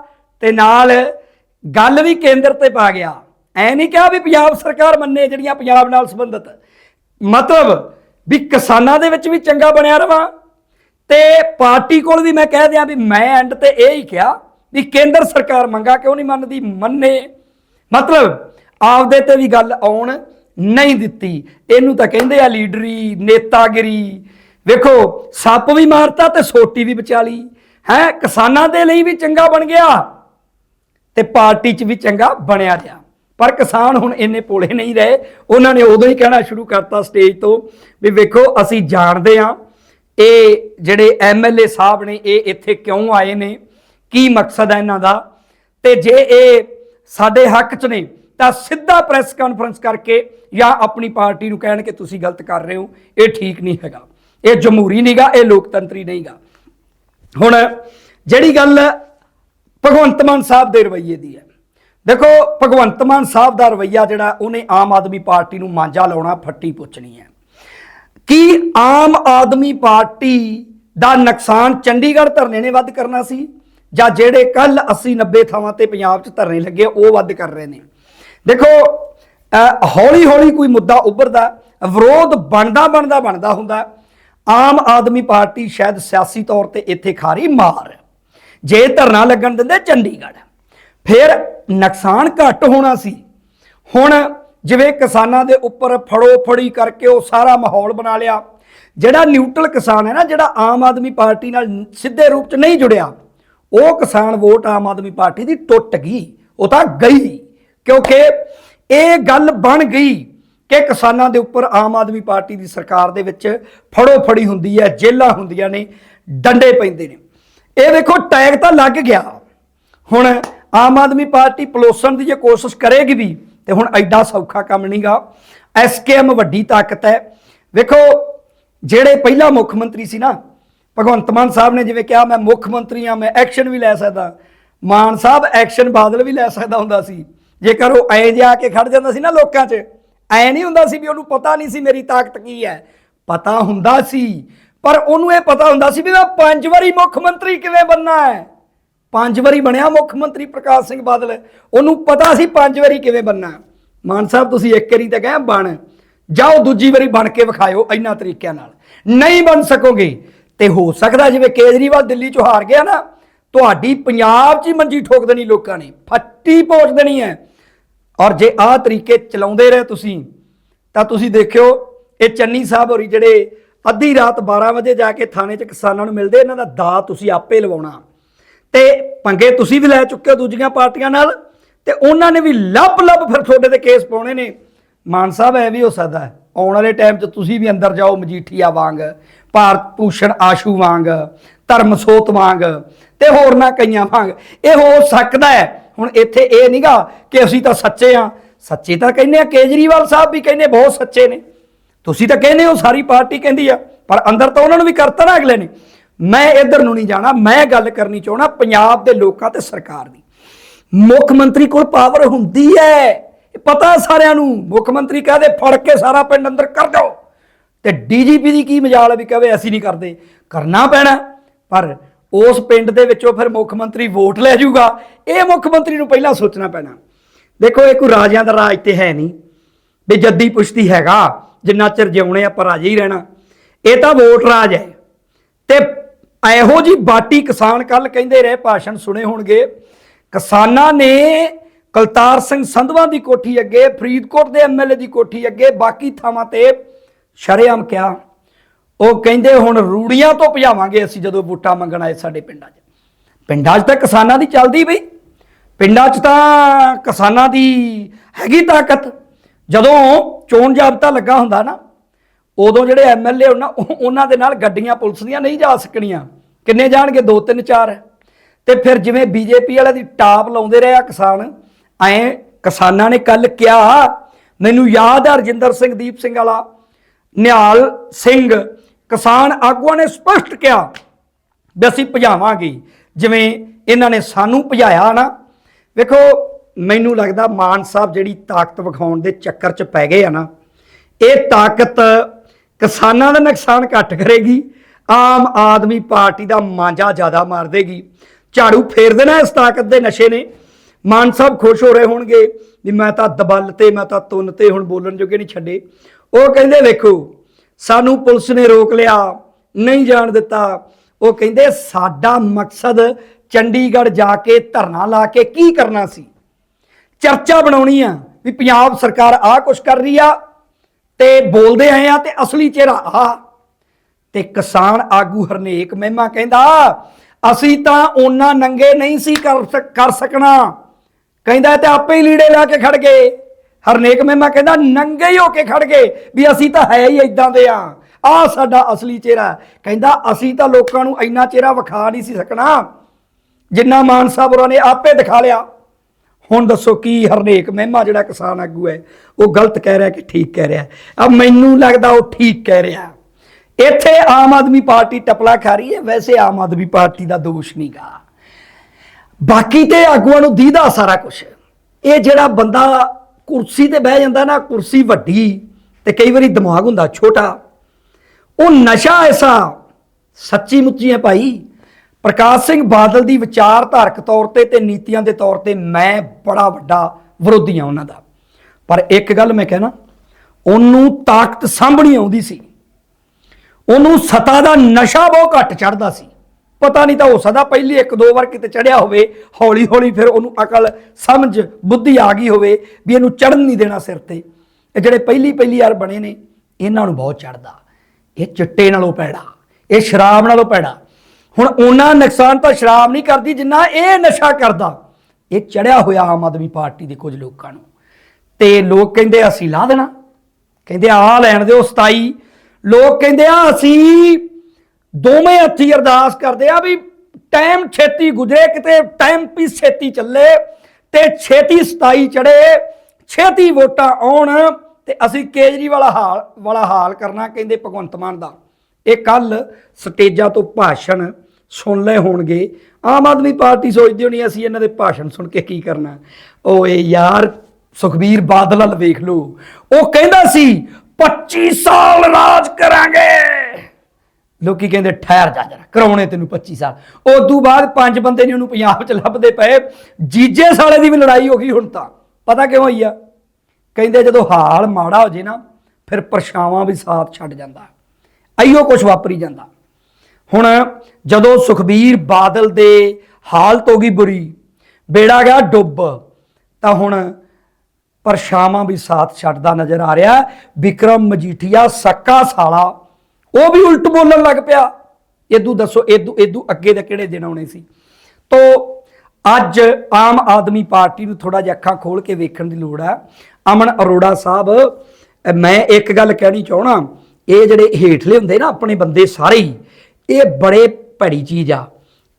ਤੇ ਨਾਲ ਗੱਲ ਵੀ ਕੇਂਦਰ ਤੇ ਪਾ ਗਿਆ। ਐ ਨਹੀਂ ਕਿਹਾ ਵੀ ਪੰਜਾਬ ਸਰਕਾਰ ਮੰਨੇ ਜਿਹੜੀਆਂ ਪੰਜਾਬ ਨਾਲ ਸੰਬੰਧਿਤ। ਮਤਲਬ ਵੀ ਕਿਸਾਨਾਂ ਦੇ ਵਿੱਚ ਵੀ ਚੰਗਾ ਬਣਿਆ ਰਵਾਂ ਤੇ ਪਾਰਟੀ ਕੋਲ ਵੀ ਮੈਂ ਕਹਿ ਦਿਆਂ ਵੀ ਮੈਂ ਐਂਡ ਤੇ ਇਹ ਹੀ ਕਿਹਾ ਵੀ ਕੇਂਦਰ ਸਰਕਾਰ ਮੰਗਾ ਕਿਉਂ ਨਹੀਂ ਮੰਨਦੀ? ਮੰਨੇ। ਮਤਲਬ ਆਪਦੇ ਤੇ ਵੀ ਗੱਲ ਆਉਣ ਨਹੀਂ ਦਿੱਤੀ। ਇਹਨੂੰ ਤਾਂ ਕਹਿੰਦੇ ਆ ਲੀਡਰੀ, ਨੇਤਾਗਿਰੀ। ਵੇਖੋ, ਸੱਪ ਵੀ ਮਾਰਤਾ ਤੇ ਸੋਟੀ ਵੀ ਬਚਾ ਲਈ। ਹੈ, ਕਿਸਾਨਾਂ ਦੇ ਲਈ ਵੀ ਚੰਗਾ ਬਣ ਗਿਆ ਤੇ ਪਾਰਟੀ 'ਚ ਵੀ ਚੰਗਾ ਬਣਿਆ ਰਿਹਾ। ਪਰ ਕਿਸਾਨ ਹੁਣ ਇੰਨੇ ਪੋਲੇ ਨਹੀਂ ਰਹੇ। ਉਹਨਾਂ ਨੇ ਉਦੋਂ ਹੀ ਕਹਿਣਾ ਸ਼ੁਰੂ ਕਰਤਾ ਸਟੇਜ ਤੋਂ ਵੀ ਵੇਖੋ, ਅਸੀਂ ਜਾਣਦੇ ਹਾਂ ਇਹ ਜਿਹੜੇ ਐਮਐਲਏ ਸਾਹਿਬ ਨੇ, ਇਹ ਇੱਥੇ ਕਿਉਂ ਆਏ ਨੇ? ਕੀ ਮਕਸਦ ਹੈ ਇਹਨਾਂ ਦਾ? ਤੇ ਜੇ ਇਹ ਸਾਡੇ ਹੱਕ 'ਚ ਨੇ, ਤਾਂ ਸਿੱਧਾ ਪ੍ਰੈਸ ਕਾਨਫਰੰਸ ਕਰਕੇ ਜਾਂ ਆਪਣੀ ਪਾਰਟੀ ਨੂੰ ਕਹਿਣ ਕਿ ਤੁਸੀਂ ਗਲਤ ਕਰ ਰਹੇ ਹੋ, ਇਹ ਠੀਕ ਨਹੀਂ ਹੈਗਾ। ਇਹ ਜਮਹੂਰੀ ਨਹੀਂਗਾ, ਇਹ ਲੋਕਤੰਤਰੀ ਨਹੀਂਗਾ। ਹੁਣ ਜਿਹੜੀ ਗੱਲ ਭਗਵੰਤ ਮਾਨ ਸਾਹਿਬ ਦੇ ਰਵੱਈਏ ਦੀ ਹੈ ਦੇਖੋ, ਭਗਵੰਤ ਮਾਨ ਸਾਹਿਬ ਦਾ ਰਵੱਈਆ ਜਿਹੜਾ, ਉਹਨੇ ਆਮ ਆਦਮੀ ਪਾਰਟੀ ਨੂੰ ਮਾਂਜਾ ਲਾਉਣਾ, ਫੱਟੀ ਪੁੱਛਣੀ ਹੈ। ਕੀ ਆਮ ਆਦਮੀ ਪਾਰਟੀ ਦਾ ਨੁਕਸਾਨ ਚੰਡੀਗੜ੍ਹ ਧਰਨੇ ਨੇ ਵੱਧ ਕਰਨਾ ਸੀ? ਜਾਂ ਜਿਹੜੇ ਕੱਲ 80 90 ਥਾਵਾਂ ਤੇ ਪੰਜਾਬ 'ਚ ਧਰਨੇ ਲੱਗੇ, ਉਹ ਵੱਧ ਕਰ ਰਹੇ ਨੇ? ਦੇਖੋ ਹੌਲੀ ਹੌਲੀ ਕੋਈ ਮੁੱਦਾ ਉੱਭਰਦਾ, ਵਿਰੋਧ ਬਣਦਾ ਬਣਦਾ ਬਣਦਾ ਹੁੰਦਾ। ਆਮ ਆਦਮੀ ਪਾਰਟੀ ਸ਼ਾਇਦ ਸਿਆਸੀ ਤੌਰ ਤੇ ਇੱਥੇ ਖਾਰੀ ਮਾਰ। ਜੇ ਧਰਨਾ ਲੱਗਣ ਦਿੰਦੇ ਚੰਡੀਗੜ੍ਹ। ਫਿਰ ਨੁਕਸਾਨ ਘੱਟ ਹੋਣਾ ਸੀ। ਹੁਣ ਜਿਵੇਂ ਕਿਸਾਨਾਂ ਦੇ ਉੱਪਰ ਫੜੋ ਫੜੀ ਕਰਕੇ ਉਹ ਸਾਰਾ ਮਾਹੌਲ ਬਣਾ ਲਿਆ। ਜਿਹੜਾ ਨਿਊਟਰਲ ਕਿਸਾਨ ਹੈ ਨਾ, ਜਿਹੜਾ ਆਮ ਆਦਮੀ ਪਾਰਟੀ ਨਾਲ ਸਿੱਧੇ ਰੂਪ 'ਚ ਨਹੀਂ ਜੁੜਿਆ, ਉਹ ਕਿਸਾਨ ਵੋਟ ਆਮ ਆਦਮੀ ਪਾਰਟੀ ਦੀ ਟੁੱਟ ਗਈ, ਉਹ ਤਾਂ ਗਈ। ਕਿਉਂਕਿ ਇਹ ਗੱਲ ਬਣ ਗਈ ਕਿ ਕਿਸਾਨਾਂ ਦੇ ਉੱਪਰ ਆਮ ਆਦਮੀ ਪਾਰਟੀ ਦੀ ਸਰਕਾਰ ਦੇ ਵਿੱਚ ਫੜੋ ਫੜੀ ਹੁੰਦੀ ਹੈ ਜੇਲਾਂ ਹੁੰਦੀਆਂ ਨੇ, ਡੰਡੇ ਪੈਂਦੇ ਨੇ। ਇਹ ਵੇਖੋ, ਟੈਗ ਤਾਂ ਲੱਗ ਗਿਆ। ਹੁਣ ਆਮ ਆਦਮੀ ਪਾਰਟੀ ਪਲੋਸਣ ਦੀ ਜੇ ਕੋਸ਼ਿਸ਼ ਕਰੇਗੀ ਵੀ, ਤੇ ਹੁਣ ਐਡਾ ਸੌਖਾ ਕੰਮ ਨਹੀਂਗਾ। ਐਸਕੇਐਮ ਵੱਡੀ ਤਾਕਤ ਹੈ। ਵੇਖੋ, ਜਿਹੜੇ ਪਹਿਲਾ ਮੁੱਖ ਮੰਤਰੀ ਸੀ ਨਾ, ਭਗਵੰਤ ਮਾਨ ਸਾਹਿਬ ਨੇ ਜਿਵੇਂ ਕਿਹਾ, ਮੈਂ ਮੁੱਖ ਮੰਤਰੀ ਆ ਮੈਂ ਐਕਸ਼ਨ ਵੀ ਲੈ ਸਕਦਾ। ਮਾਨ ਸਾਹਿਬ ਐਕਸ਼ਨ ਬਾਦਲ ਵੀ ਲੈ ਸਕਦਾ ਹੁੰਦਾ ਸੀ। ਜੇਕਰ ਉਹ ਐਂ ਜਾ ਕੇ ਖੜ ਜਾਂਦਾ ਸੀ ਨਾ ਲੋਕਾਂ 'ਚ, ਐ ਨਹੀਂ ਹੁੰਦਾ ਸੀ ਵੀ ਉਹਨੂੰ ਪਤਾ ਨਹੀਂ ਸੀ ਮੇਰੀ ਤਾਕਤ ਕੀ ਹੈ। ਪਤਾ ਹੁੰਦਾ ਸੀ, ਪਰ ਉਹਨੂੰ ਇਹ ਪਤਾ ਹੁੰਦਾ ਸੀ ਵੀ ਮੈਂ ਪੰਜ ਵਾਰੀ ਮੁੱਖ ਮੰਤਰੀ ਕਿਵੇਂ ਬੰਨਾ ਹੈ। ਪੰਜ ਵਾਰੀ ਬਣਿਆ ਮੁੱਖ ਮੰਤਰੀ ਪ੍ਰਕਾਸ਼ ਸਿੰਘ ਬਾਦਲ। ਉਹਨੂੰ ਪਤਾ ਸੀ ਪੰਜ ਵਾਰੀ ਕਿਵੇਂ ਬੰਨਾ ਮਾਨ ਸਾਹਿਬ, ਤੁਸੀਂ ਇੱਕ ਵਾਰੀ ਤਾਂ ਕਹੇ ਬਣ। ਜਾਓ ਦੂਜੀ ਵਾਰੀ ਬਣ ਕੇ ਵਿਖਾਇਓ ਇੰਨਾ ਤਰੀਕਿਆਂ ਨਾਲ। ਨਹੀਂ ਬਣ ਸਕੋਗੇ ਤੇ ਹੋ ਸਕਦਾ ਜਿਵੇਂ ਕੇਜਰੀਵਾਲ ਦਿੱਲੀ ਚੋਂ ਹਾਰ ਗਿਆ ਨਾ, ਤੁਹਾਡੀ ਪੰਜਾਬ 'ਚ ਹੀ ਮੰਜੀ ਠੋਕ ਦੇਣੀ ਲੋਕਾਂ ਨੇ, ਫੱਟੀ ਪੋਚ ਦੇਣੀ ਹੈ। ਔਰ ਜੇ ਆਹ ਤਰੀਕੇ ਚਲਾਉਂਦੇ ਰਹੇ ਤੁਸੀਂ, ਤਾਂ ਤੁਸੀਂ ਦੇਖਿਓ, ਇਹ ਚੰਨੀ ਸਾਹਿਬ ਹੋਰੀ ਜਿਹੜੇ ਅੱਧੀ ਰਾਤ 12 ਵਜੇ ਜਾ ਕੇ ਥਾਣੇ 'ਚ ਕਿਸਾਨਾਂ ਨੂੰ ਮਿਲਦੇ, ਇਹਨਾਂ ਦਾ ਦਾ ਤੁਸੀਂ ਆਪੇ ਲਵਾਉਣਾ। ਤੇ ਪੰਗੇ ਤੁਸੀਂ ਵੀ ਲੈ ਚੁੱਕੇ ਹੋ ਦੂਜੀਆਂ ਪਾਰਟੀਆਂ ਨਾਲ ਤੇ ਉਹਨਾਂ ਨੇ ਵੀ ਲੱਭ ਲੱਭ ਫਿਰ ਤੁਹਾਡੇ ਤੇ ਕੇਸ ਪਾਉਣੇ ਨੇ। ਮਾਨ ਸਾਹਿਬ ਐ ਵੀ ਹੋ ਸਕਦਾ ਹੈ। ਆਉਣ ਵਾਲੇ ਟਾਈਮ 'ਚ ਤੁਸੀਂ ਵੀ ਅੰਦਰ ਜਾਓ, ਮਜੀਠੀਆ ਵਾਂਗ, ਭਾਰਤ ਭੂਸ਼ਣ ਆਸ਼ੂ ਵਾਂਗ ਧਰਮਸੋਤ ਵਾਂਗ ਤੇ ਹੋਰ ਨਾ ਕਈਆਂ ਵਾਂਗ। ਇਹ ਹੋ ਸਕਦਾ ਹੈ। ਹੁਣ ਇੱਥੇ ਇਹ ਨਹੀਂਗਾ ਕਿ ਅਸੀਂ ਤਾਂ ਸੱਚੇ ਆ ਸੱਚੇ ਤਾਂ ਕਹਿੰਦੇ ਆ, ਕੇਜਰੀਵਾਲ ਸਾਹਿਬ ਵੀ ਕਹਿੰਦੇ ਬਹੁਤ ਸੱਚੇ ਨੇ। ਤੁਸੀਂ ਤਾਂ ਕਹਿੰਦੇ ਹੋ ਸਾਰੀ ਪਾਰਟੀ ਕਹਿੰਦੀ ਆ, ਪਰ ਅੰਦਰ ਤਾਂ ਉਹਨਾਂ ਨੂੰ ਵੀ ਕਰਤਾ ਨਾ ਅਗਲੇ ਨੇ। ਮੈਂ ਇੱਧਰ ਨੂੰ ਨਹੀਂ ਜਾਣਾ, ਮੈਂ ਗੱਲ ਕਰਨੀ ਚਾਹਣਾ ਪੰਜਾਬ ਦੇ ਲੋਕਾਂ ਤੇ ਸਰਕਾਰ ਦੀ। ਮੁੱਖ ਮੰਤਰੀ ਕੋਲ ਪਾਵਰ ਹੁੰਦੀ ਹੈ। ਪਤਾ ਸਾਰਿਆਂ ਨੂੰ, ਮੁੱਖ ਮੰਤਰੀ ਕਹਦੇ, ਫੜ ਕੇ ਸਾਰਾ ਪਿੰਡ ਅੰਦਰ ਕਰ ਦਿਓ ਤੇ ਡੀਜੀਪੀ ਦੀ ਕੀ ਮਜਾਲ ਹੈ ਵੀ ਕਹਵੇ, ਅਸੀਂ ਨਹੀਂ ਕਰਦੇ। ਕਰਨਾ ਪੈਣਾ ਪਰ ਉਸ ਪਿੰਡ ਦੇ ਵਿੱਚੋਂ ਫਿਰ ਮੁੱਖ ਮੰਤਰੀ ਵੋਟ ਲੈ ਜਾਊਗਾ। ਇਹ ਮੁੱਖ ਮੰਤਰੀ ਨੂੰ ਪਹਿਲਾਂ ਸੋਚਣਾ ਪੈਣਾ। ਦੇਖੋ, ਇਹ ਕੋਈ ਰਾਜਿਆਂ ਦਾ ਰਾਜ ਤੇ ਹੈ ਨਹੀਂ। ਵੀ ਜੱਦੀ ਪੁਸ਼ਤੀ ਹੈਗਾ, ਜਿੰਨਾ ਚਿਰ ਜਿਉਣੇ ਆਪਾਂ ਰਾਜੇ ਹੀ ਰਹਿਣਾ। ਇਹ ਤਾਂ ਵੋਟ ਰਾਜ ਹੈ। ਤੇ ਇਹੋ ਜੀ ਬਾਟੀ ਕਿਸਾਨ ਕੱਲ ਕਹਿੰਦੇ ਰਹੇ, ਭਾਸ਼ਣ ਸੁਣੇ ਹੋਣਗੇ। ਕਿਸਾਨਾਂ ਨੇ ਕਲਤਾਰ ਸਿੰਘ ਸੰਧਵਾ ਦੀ ਕੋਠੀ ਅੱਗੇ, ਫਰੀਦਕੋਟ ਦੇ ਐਮਐਲਏ ਦੀ ਕੋਠੀ ਅੱਗੇ ਬਾਕੀ ਥਾਵਾਂ ਤੇ ਸ਼ਰੇਆਮ ਕਿਹਾ। ਉਹ ਕਹਿੰਦੇ ਹੁਣ ਰੂੜੀਆਂ ਤੋਂ ਭਜਾਵਾਂਗੇ ਅਸੀਂ ਜਦੋਂ ਵੋਟਾਂ ਮੰਗਣ ਆਏ ਸਾਡੇ ਪਿੰਡਾਂ 'ਚ। ਪਿੰਡਾਂ 'ਚ ਤਾਂ ਕਿਸਾਨਾਂ ਦੀ ਚੱਲਦੀ ਬਈ। ਪਿੰਡਾਂ 'ਚ ਤਾਂ ਕਿਸਾਨਾਂ ਦੀ ਹੈਗੀ ਤਾਕਤ। ਜਦੋਂ ਚੋਣ ਜਾਬਤਾ ਲੱਗਾ ਹੁੰਦਾ ਨਾ ਉਦੋਂ ਜਿਹੜੇ ਐਮਐਲਏ ਉਹਨਾਂ ਉਹ- ਉਹਨਾਂ ਦੇ ਨਾਲ ਗੱਡੀਆਂ ਪੁਲਿਸ ਦੀਆਂ ਨਹੀਂ ਜਾ ਸਕਣੀਆਂ। ਕਿੰਨੇ ਜਾਣਗੇ? ਦੋ, ਤਿੰਨ, ਚਾਰ। ਤੇ ਫਿਰ ਜਿਵੇਂ ਬੀਜੇਪੀ ਵਾਲੇ ਦੀ ਟਾਪ ਲਾਉਂਦੇ ਰਹੇ ਆ ਕਿਸਾਨ, ਐ ਕਿਸਾਨਾਂ ਨੇ ਕੱਲ ਕਿਹਾ, ਮੈਨੂੰ ਯਾਦ ਆ ਰਜਿੰਦਰ ਸਿੰਘ, ਦੀਪ ਸਿੰਘ ਵਾਲਾ, ਨਿਹਾਲ ਸਿੰਘ। ਕਿਸਾਨ ਆਗੂਆਂ ਨੇ ਸਪਸ਼ਟ ਕਿਹਾ ਵੀ ਅਸੀਂ ਭਜਾਵਾਂਗੇ। ਜਿਵੇਂ ਇਹਨਾਂ ਨੇ ਸਾਨੂੰ ਭਜਾਇਆ ਨਾ। ਵੇਖੋ, ਮੈਨੂੰ ਲੱਗਦਾ ਮਾਨ ਸਾਹਿਬ ਜਿਹੜੀ ਤਾਕਤ ਵਿਖਾਉਣ ਦੇ ਚੱਕਰ 'ਚ ਪੈ ਗਏ ਆ ਨਾ, ਇਹ ਤਾਕਤ ਕਿਸਾਨਾਂ ਦਾ ਨੁਕਸਾਨ ਘੱਟ ਕਰੇਗੀ, ਆਮ ਆਦਮੀ ਪਾਰਟੀ ਦਾ ਮਾਂਜਾ ਜ਼ਿਆਦਾ ਮਾਰ ਦੇਗੀ। ਝਾੜੂ ਫੇਰ ਦੇਣਾ ਇਸ ਤਾਕਤ ਦੇ ਨਸ਼ੇ ਨੇ। ਮਾਨ ਸਾਹਿਬ ਖੁਸ਼ ਹੋ ਰਹੇ ਹੋਣਗੇ ਵੀ ਮੈਂ ਤਾਂ ਦਬਲ ਤੇ, ਮੈਂ ਤਾਂ ਤੁੰਨ ਤੇ ਹੁਣ ਬੋਲਣ ਜੋਗੇ ਨਹੀਂ ਛੱਡੇ। ਉਹ ਕਹਿੰਦੇ ਵੇਖੋ, ਸਾਨੂੰ ਪੁਲਿਸ ਨੇ ਰੋਕ ਲਿਆ, ਨਹੀਂ ਜਾਣ ਦਿੱਤਾ। ਉਹ ਕਹਿੰਦੇ ਸਾਡਾ ਮਕਸਦ ਚੰਡੀਗੜ੍ਹ ਜਾ ਕੇ ਧਰਨਾ ਲਾ ਕੇ ਕੀ ਕਰਨਾ ਸੀ? ਚਰਚਾ ਬਣਾਉਣੀ ਆ ਵੀ ਪੰਜਾਬ ਸਰਕਾਰ ਆਹ ਕੁਛ ਕਰ ਰਹੀ ਆ ਤੇ ਬੋਲਦੇ ਆਏ ਆ ਤੇ ਅਸਲੀ ਚਿਹਰਾ ਆ ਤੇ ਕਿਸਾਨ ਆਗੂ ਹਰਨੇਕ ਮਹਿਮਾ ਕਹਿੰਦਾ, ਅਸੀਂ ਤਾਂ ਉਹਨਾਂ ਨੰਗੇ ਨਹੀਂ ਸੀ ਕਰ ਸਕ- ਕਰ ਸਕਣਾ। ਕਹਿੰਦਾ ਇਹ ਤੇ ਆਪੇ ਹੀ ਲੀੜੇ ਲਾ ਕੇ ਖੜ ਗਏ। ਹਰਨੇਕ ਮਹਿਮਾ ਕਹਿੰਦਾ, ਨੰਗੇ ਹੀ ਹੋ ਕੇ ਖੜ ਗਏ ਵੀ ਅਸੀਂ ਤਾਂ ਹੈ ਹੀ ਇਦਾਂ ਦੇ ਆ। ਆ ਸਾਡਾ ਅਸਲੀ ਚਿਹਰਾ ਕਹਿੰਦਾ, ਅਸੀਂ ਤਾਂ ਲੋਕਾਂ ਨੂੰ ਇੰਨਾ ਚਿਹਰਾ ਵਿਖਾ ਨਹੀਂ ਸੀ ਸਕਣਾ, ਜਿੰਨਾ ਮਾਨ ਸਾਹਿਬ ਹੋਰਾਂ ਨੇ ਆਪੇ ਦਿਖਾ ਲਿਆ। ਹੁਣ ਦੱਸੋ ਕੀ ਹਰਨੇਕ ਮਹਿਮਾ ਜਿਹੜਾ ਕਿਸਾਨ ਆਗੂ ਹੈ, ਉਹ ਗਲਤ ਕਹਿ ਰਿਹਾ ਕਿ ਠੀਕ ਕਹਿ ਰਿਹਾ? ਆ ਮੈਨੂੰ ਲੱਗਦਾ ਉਹ ਠੀਕ ਕਹਿ ਰਿਹਾ। ਇੱਥੇ ਆਮ ਆਦਮੀ ਪਾਰਟੀ ਟਪਲਾ ਖਾ ਰਹੀ ਹੈ, ਵੈਸੇ ਆਮ ਆਦਮੀ ਪਾਰਟੀ ਦਾ ਦੋਸ਼ ਨਹੀਂਗਾ। ਬਾਕੀ ਤੇ ਆਗੂਆਂ ਨੂੰ ਦੀਦਾ ਸਾਰਾ ਕੁਝ ਇਹ ਜਿਹੜਾ ਬੰਦਾ ਕੁਰਸੀ ਤੇ ਬਹਿ ਜਾਂਦਾ ਨਾ, ਕੁਰਸੀ ਵੱਡੀ ਤੇ ਕਈ ਵਾਰੀ ਦਿਮਾਗ ਹੁੰਦਾ ਛੋਟਾ, ਉਹ ਨਸ਼ਾ ਐਸਾ ਸੱਚੀ ਮੁੱਚੀ ਹੈ ਭਾਈ। ਪ੍ਰਕਾਸ਼ ਸਿੰਘ ਬਾਦਲ ਦੀ ਵਿਚਾਰਧਾਰਕ ਤੌਰ ਤੇ ਤੇ ਨੀਤੀਆਂ ਦੇ ਤੌਰ ਤੇ ਮੈਂ ਬੜਾ ਵੱਡਾ ਵਿਰੋਧੀ ਹਾਂ ਉਹਨਾਂ ਦਾ। ਪਰ ਇੱਕ ਗੱਲ ਮੈਂ ਕਹਿਣਾ, ਉਹਨੂੰ ਤਾਕਤ ਸਾਂਭਣੀ ਆਉਂਦੀ ਸੀ। ਉਹਨੂੰ ਸਤਾ ਦਾ ਨਸ਼ਾ ਬਹੁਤ ਘੱਟ ਚੜਦਾ ਸੀ। ਪਤਾ ਨਹੀਂ ਤਾਂ ਹੋ ਸਕਦਾ ਪਹਿਲੀ ਇੱਕ ਦੋ ਵਾਰ ਕਿਤੇ ਚੜਿਆ ਹੋਵੇ ਹੌਲੀ ਹੌਲੀ ਫਿਰ ਉਹਨੂੰ ਅਕਲ, ਸਮਝ, ਬੁੱਧੀ ਆ ਗਈ ਹੋਵੇ ਵੀ ਇਹਨੂੰ ਚੜਨ ਨਹੀਂ ਦੇਣਾ ਸਿਰ ਤੇ। ਇਹ ਜਿਹੜੇ ਪਹਿਲੀ ਪਹਿਲੀ ਵਾਰ ਬਣੇ ਨੇ, ਇਹਨਾਂ ਨੂੰ ਬਹੁਤ ਚੜਦਾ ਇਹ ਚਿੱਟੇ ਨਾਲੋਂ ਪੈੜਾ ਇਹ ਸ਼ਰਾਬ ਨਾਲੋਂ ਪੈੜਾ ਹੁਣ ਉਹਨਾਂ ਨੁਕਸਾਨ ਤਾਂ ਸ਼ਰਾਬ ਨਹੀਂ ਕਰਦੀ ਜਿੰਨਾ ਇਹ ਨਸ਼ਾ ਕਰਦਾ। ਇਹ ਚੜਿਆ ਹੋਇਆ ਆਮ ਆਦਮੀ ਪਾਰਟੀ ਦੇ ਕੁਝ ਲੋਕਾਂ ਨੂੰ। ਤੇ ਲੋਕ ਕਹਿੰਦੇ ਅਸੀਂ ਲਾ ਦੇਣਾ। ਕਹਿੰਦੇ ਆ ਲੈਣ ਦਿਓ 27 ਲੋਕ ਕਹਿੰਦੇ ਆ ਅਸੀਂ ਦੋਵੇਂ ਹੱਥੀ ਅਰਦਾਸ ਕਰਦੇ ਆ ਵੀ ਟਾਈਮ ਛੇਤੀ ਗੁਜ਼ਰੇ, ਕਿਤੇ ਟਾਈਮ ਵੀ ਛੇਤੀ ਚੱਲੇ ਤੇ ਛੇਤੀ 27 ਚੜੇ ਛੇਤੀ ਵੋਟਾਂ ਆਉਣ ਤੇ ਅਸੀਂ ਕੇਜਰੀਵਾਲ ਹਾਲ ਵਾਲਾ ਹਾਲ ਕਰਨਾ, ਕਹਿੰਦੇ ਭਗਵੰਤ ਮਾਨ ਦਾ। ਇਹ ਕੱਲ ਸਟੇਜਾਂ ਤੋਂ ਭਾਸ਼ਣ ਸੁਣ ਲਏ ਹੋਣਗੇ। ਆਮ ਆਦਮੀ ਪਾਰਟੀ ਸੋਚਦੀ ਹੋਣੀ ਅਸੀਂ ਇਹਨਾਂ ਦੇ ਭਾਸ਼ਣ ਸੁਣ ਕੇ ਕੀ ਕਰਨਾ। ਓਏ ਯਾਰ, ਸੁਖਬੀਰ ਬਾਦਲ ਵੱਲ ਵੇਖ ਲਓ। ਉਹ ਕਹਿੰਦਾ ਸੀ 25 ਸਾਲ ਰਾਜ ਕਰਾਂਗੇ। ਲੋਕੀ ਕਹਿੰਦੇ, ਠਹਿਰ ਜਾ ਜਰਾ, ਕਰਾਉਣੇ ਤੈਨੂੰ 25 ਸਾਲ। ਉਦੋਂ ਬਾਅਦ ਪੰਜ ਬੰਦੇ ਨੇ ਉਹਨੂੰ ਪੰਜਾਬ 'ਚ ਲੱਭਦੇ ਪਏ। ਜੀਜੇ ਸਾਲੇ ਦੀ ਵੀ ਲੜਾਈ ਹੋ ਗਈ ਹੁਣ ਤਾਂ। ਪਤਾ ਕਿਉਂ ਹੋਈ ਆ? ਕਹਿੰਦੇ ਜਦੋਂ ਹਾਲ ਮਾੜਾ ਹੋ ਜੇ ਨਾ, ਫਿਰ ਪਰਛਾਵਾਂ ਵੀ ਸਾਥ ਛੱਡ ਜਾਂਦਾ। ਅਈਓ ਕੁਝ ਵਾਪਰੀ ਜਾਂਦਾ। ਹੁਣ ਜਦੋਂ ਸੁਖਬੀਰ ਬਾਦਲ ਦੇ ਹਾਲਤ ਹੋ ਗਈ ਬੁਰੀ, ਬੇੜਾ ਗਿਆ ਡੁੱਬ, ਤਾਂ ਹੁਣ ਪਰਛਾਵਾਂ ਵੀ ਸਾਥ ਛੱਡਦਾ ਨਜ਼ਰ ਆ ਰਿਹਾ। ਵਿਕਰਮ ਮਜੀਠੀਆ ਸੱਕਾ ਸਾਲਾ, ਉਹ ਵੀ ਉਲਟ ਬੋਲਣ ਲੱਗ ਪਿਆ। ਇਦੂ ਦੱਸੋ ਇਦੂ ਇਦੂ ਅੱਗੇ ਦੇ ਕਿਹੜੇ ਦਿਨ ਆਉਣੇ ਸੀ? ਤੋ ਅੱਜ ਆਮ ਆਦਮੀ ਪਾਰਟੀ ਨੂੰ ਥੋੜਾ ਜਿਹਾ ਅੱਖਾਂ ਖੋਲ ਕੇ ਵੇਖਣ ਦੀ ਲੋੜ ਹੈ। ਅਮਨ ਅਰੋੜਾ ਸਾਹਿਬ ਮੈਂ ਇੱਕ ਗੱਲ ਕਹਿਣੀ ਚਾਹਣਾ ਇਹ ਜਿਹੜੇ ਹੇਠਲੇ ਹੁੰਦੇ ਨਾ, ਆਪਣੇ ਬੰਦੇ ਸਾਰੇ ਹੀ ਇਹ ਬੜੇ ਭੜੀ ਚੀਜ਼ ਆ।